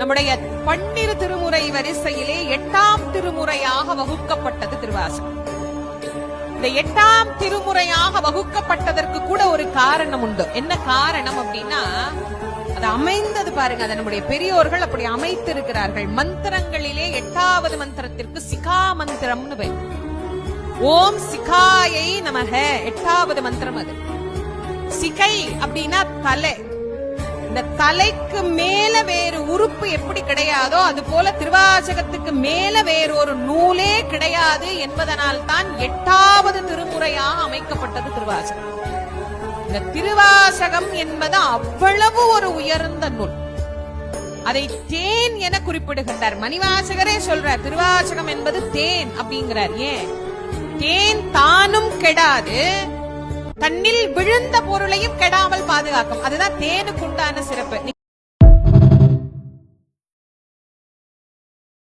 நம்முடைய பன்னிரு திருமுறை வரிசையிலே எட்டாம் திருமுறையாக வகுக்கப்பட்டது திருவாசகம். இந்த எட்டாம் திருமுறையாக வகுக்கப்பட்டதற்கு கூட ஒரு காரணம் உண்டு. என்ன காரணம் அப்படின்னா அது அமைந்தது பாருங்க அதை நம்முடைய பெரியோர்கள் அப்படி அமைத்திருக்கிறார்கள். மந்திரங்களிலே எட்டாவது மந்திரத்திற்கு சிகா மந்திரம்னு பெயர் ஓம் சிகாயை நமக எட்டாவது மந்திரம் அது. சிகை அப்படின்னா தலை. இந்த தலைக்கு மேல வேறு பொறுப்பு எப்படி கிடையாதோ அது போல திருவாசகத்துக்கு மேல வேறொரு நூலே கிடையாது என்பதனால் தான் எட்டாவது திருமுறையாக அமைக்கப்பட்டது திருவாசகம். இந்த திருவாசகம் என்பது அவ்வளவு ஒரு உயர்ந்த நூல். அதை தேன் என குறிப்பிடுகின்றார். மணிவாசகரே சொல்றார் திருவாசகம் என்பது தேன் அப்படிங்கிறார். ஏன்? தேன் தானும் கெடாது தன்னில் விழுந்த பொருளையும் கெடாமல் பாதுகாக்கும். அதுதான் தேனுக்கு உண்டான சிறப்பு.